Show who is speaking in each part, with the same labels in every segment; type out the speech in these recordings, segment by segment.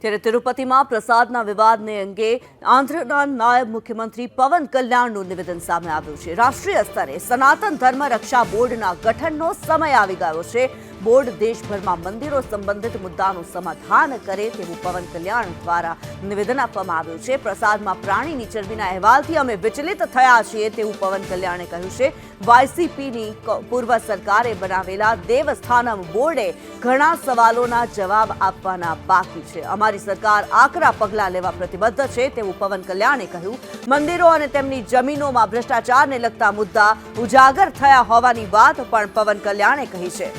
Speaker 1: ત્યારે તિરુપતિમાં પ્રસાદના વિવાદને અંગે આંધ્રના નાયબ મુખ્યમંત્રી પવન કલ્યાણનું નિવેદન સામે આવ્યું છે. રાષ્ટ્રીય સ્તરે સનાતન ધર્મ રક્ષા બોર્ડના ગઠનનો સમય આવી ગયો છે. બોર્ડ દેશભરમાં મંદિરો સંબંધિત મુદ્દાનું સમાધાન કરે તેવું પવન કલ્યાણ દ્વારા નિવેદન આપવામાં આવ્યું છે. પ્રસાદમાં પ્રાણીની ચરબીના અહેવાલથી અમે વિચલિત થયા છીએ તેવું પવન કલ્યાણે કહ્યું છે. વાયસીપીની પૂર્વ સરકારે બનાવેલા દેવસ્થાનમ બોર્ડે ઘણા સવાલોના જવાબ આપવાના બાકી છે. અમારી સરકાર આકરા પગલાં લેવા પ્રતિબદ્ધ છે તેવું પવન કલ્યાણે કહ્યું. મંદિરો અને તેમની જમીનોમાં ભ્રષ્ટાચારને લગતા મુદ્દા ઉજાગર થયા હોવાની વાત પણ પવન કલ્યાણે કહી છે.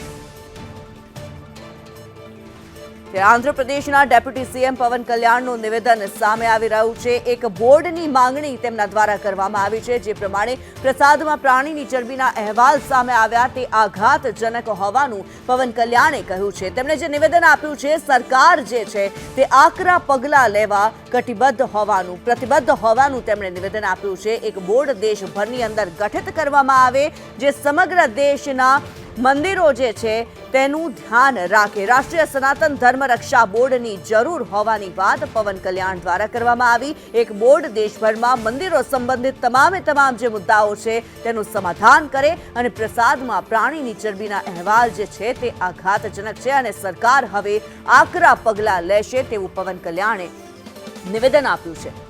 Speaker 1: ત્યારે આંધ્રપ્રદેશના ડેપ્યુટી સીએમ પવન કલ્યાણનું નિવેદન સામે આવી રહ્યું છે. એક બોર્ડની માંગણી તેમના દ્વારા કરવામાં આવી છે, જે પ્રમાણે પ્રસાદમાં પ્રાણીની ચરબીના અહેવાલ સામે આવ્યા તે આઘાતજનક હોવાનું પવન કલ્યાણે કહ્યું છે. તેમણે જે નિવેદન આપ્યું છે, સરકાર જે છે તે આકરા પગલાં લેવા કટિબદ્ધ હોવાનું, પ્રતિબદ્ધ હોવાનું તેમણે નિવેદન આપ્યું છે. એક બોર્ડ દેશભરની અંદર ગઠિત કરવામાં આવે, જે સમગ્ર દેશના મંદિરો જે છે તેનું ધ્યાન રાખે. રાષ્ટ્રીય સનાતન ધર્મ રક્ષા બોર્ડની જરૂર હોવાની વાત પવન કલ્યાણ દ્વારા કરવામાં આવી. એક બોર્ડ દેશભરમાં મંદિરો સંબંધિત તમામે તમામ જે મુદ્દાઓ છે તેનું સમાધાન કરે અને પ્રસાદમાં પ્રાણીની ચરબીના અહેવાલ જે છે તે આઘાતજનક છે અને સરકાર હવે આકરા પગલાં લેશે તેવું પવન કલ્યાણે નિવેદન આપ્યું છે.